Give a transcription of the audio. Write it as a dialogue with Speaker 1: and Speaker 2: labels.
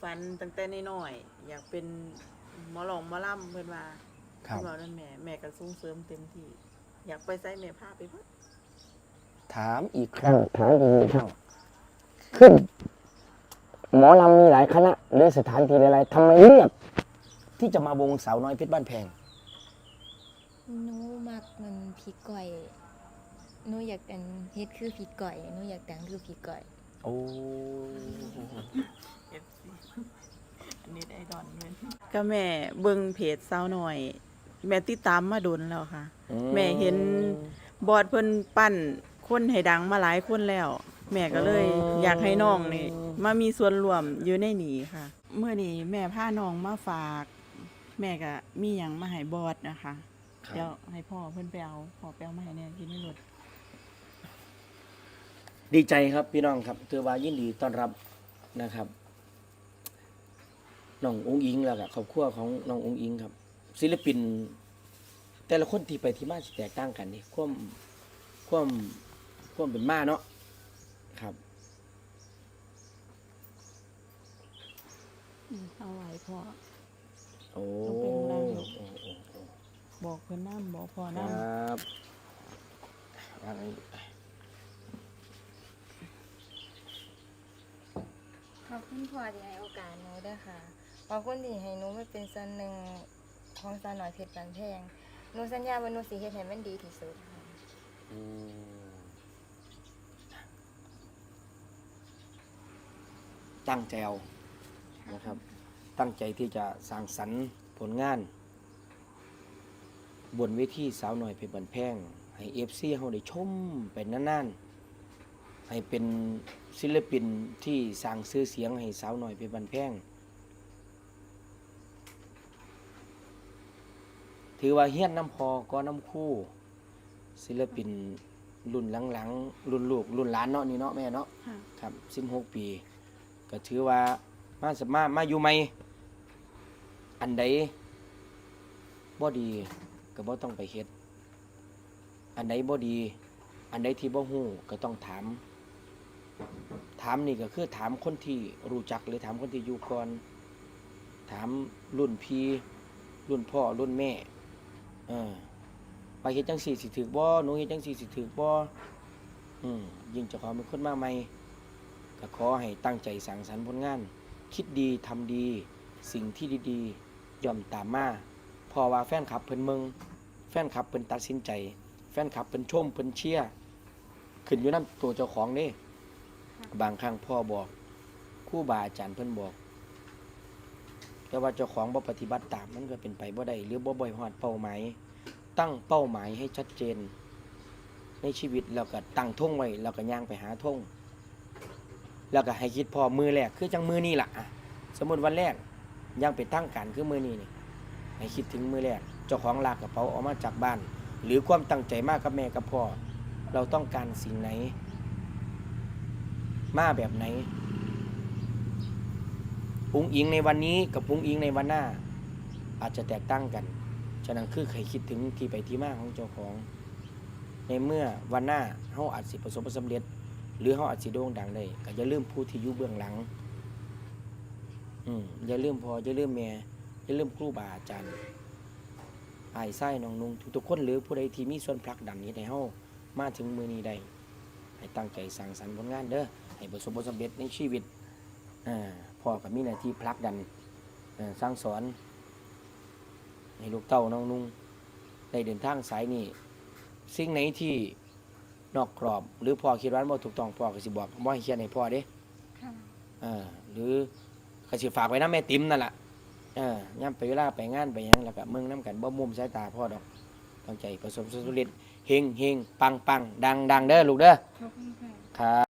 Speaker 1: ฝันตั้งแต่น้อยๆอยากเป็นหมอหลองหมอล่ำเพิ่นว่า
Speaker 2: ครับ
Speaker 1: เพิ่นว่านั่นแม่แม่ก็ส่งเสริมเต็มที่ อยากไปไสแม่พาไปเพิ่น
Speaker 2: ถามอีกครั้ง
Speaker 3: ถามดีเท่าขึ้น หมอลำมีหลายคณะหรือสถานที่อะไรทำไมเลือก
Speaker 2: ที่จะมาวงสาวน้อยเพชรบ้านแพง
Speaker 4: หนูมักมันผีก่อยหนูอยากเป็นเฮ็ดคือผีก่อยหนูอยากแต่งคือผีก่อย
Speaker 2: โอ้
Speaker 1: FC อันนี้ได้ดอนเงินก็แม่เบิ่งเพจสาวน้อย แม่ติดตามมาโดนแล้วค่ะแม่เห็น บอดเพิ่นปั้นคนให้ดังมาหลายคนแล้ว แม่ก็เลยอยากให้น้องนี่มามีส่วนร่วมอยู่ในนี้ค่ะ เมื่อนี้แม่พาน้องมาฝาก แม่ก็มีหยังมาให้บอดนะคะ
Speaker 2: ครับ
Speaker 1: เดี๋ยวให้พ่อเพิ่นไปเอาพ่อไปเอามาให้เนี่ยกินในรถ
Speaker 2: ดีใจครับพี่น้องครับถือว่ายินดีต้อนรับนะครับน้ององค์อิงแล้วก็ครอบครัวของน้ององค์อิงครับ ศิลปิน แต่ละคนที่ไปที่มาสิแตกต่างกันนี่ความความความเป็นมาเนาะครับ
Speaker 1: เอาไว้พ่อ
Speaker 2: โอ้
Speaker 1: ต้องเป็นนายก
Speaker 2: โอ้โอ้โอ้
Speaker 1: บอกเพิ่นน้ำบอกพ่อ
Speaker 2: ค
Speaker 1: น้
Speaker 2: รับวางไว้
Speaker 4: ข อบคุณพ่อที่ให้โอกาสหนูด้วยค่ะ ขอบคุณที่ให้หนูมาเป็นส่วนหนึ่งของสาวน้อยเพชรบานแพงหนูสัญญาว่าหนูสิเฮ็ดให้มันดีที่สุดค่ะ
Speaker 2: อืมตั้งใจเอานะครับ ตั้งใจที่จะสร้างสรรค์ผลงาน บนเวทีสาวหน่อยเพชรบันแพง ให้เอฟซีเขาได้ชมไปนานๆ ให้เป็นศิลปินที่สร้างชื่อเสียงให้สาวหน่อยเพชรบันแพงถือว่าเฮี้ยนน้ำพอก็น้ำคู่ ศิลปินรุ่นหลังๆ รุ่นลูก รุ่นหลานเนาะนี่เนาะแม่เนาะำ
Speaker 1: ค่ะ
Speaker 2: ครับสิบหกปี ก็ถือว่ามาสมามาอยู่ใหม่อันใดบ่ดีก็บ่ต้องไปเฮ็ด อันใดบ่ดี อันใดที่บ่ฮู้ก็ต้องถาม ถามนี่ก็คือถามคนที่รู้จักหรือถามคนที่อยู่ก่อน ถามรุ่นพี่ รุ่นพ่อ รุ่นแม่ เออ ไปเฮ็ดจังสี่สิถือบ่หนูเฮ็ดจังสี่สิถือบ่อืมยิ่งเจ้าของเป็นคนมาใหม่ก็ขอให้ตั้งใจสร้างสรรค์ผลงาน คิดดีทำดี สิ่งที่ดีๆย่อมตามมาพอว่าแฟนคลับเพิ่นเมืองแฟนคลับเพิ่นตัดสินใจ แฟนคลับเพิ่นชมเพิ่นเชียร์ขึ้นอยู่นํตัวเจ้าของเด้ บางครั้งพ่อบอกคู่บาอาจารย์เพิ่นบอก แต่ว่าเจ้าของบ่ปฏิบัติตามมันก็เป็นไปบ่ได้หรือบ่บ่อยฮอดเป้าหมายตั้งเป้าหมายให้ชัดเจน ในชีวิตแล้วก็ตั้งธงไว้แล้วก็ย่างไปหาธงแล้วก็ให้คิดพอมือแรกคือจังมือนี่ล่ะอะสมมติวันแรกยังไปตั้งการคือมือนี้นี่ให้คิดถึงมือแรกเจ้าของลากกระเป๋าออกมาจากบ้าน หรือความตั้งใจมากกับแม่กับพ่อเราต้องการสิ่งไหน มาแบบไหนปุ้งอิงในวันนี้กับปุ้งอิงในวันหน้า อาจจะแตกต่างกัน ฉะนั้นคือใครคิดถึงที่ไปที่มาของเจ้าของ ในเมื่อวันหน้าเขาอาจสิประสบความสำเร็จ หรือเขาอาจสิโด่งดังได้ก็อย่าลืมผู้ที่อยู่เบื้องหลัง อืมอย่าลืมพออย่าลืมแม่อย่าลืมครูบาอาจารย์ไอายไส้น้องนุ่งทุกๆคนหรือผู้ใดที่มีส่วนผลักดันนี้ให้เฮามาถึงมือนี้ได้ ตั้งใจสร้างสรรค์ผลงานเด้อให้ประสบผลสำเร็จในชีวิตอ่าพ่อกับมีหน้าที่ผลักดันอ่าสร้างสอน ให้ลูกเต้าน้องนุ่งได้เดินทางสายนี้สิ่งไหนที่นอกกรอบ หรือพ่อคิดว่าบ่ถูกต้องพ่อก็สิบอกบ่ให้เขียนให้พ่อเด้
Speaker 4: ค่ะ
Speaker 2: อ่าหรือก็สิฝากไว้นำแม่ติ๋มนั่นล่ะเออย่ํไปเวลาไปงานไปหยังแล้วก็มึงนํกันบ่มุมสายตาพ่อดอก ตั้งใจประสบความสำเร็จเฮงเฮงปังปังดังดังเด้อลูกเด้อ
Speaker 4: ขอบคุณค่ะ
Speaker 2: ครับ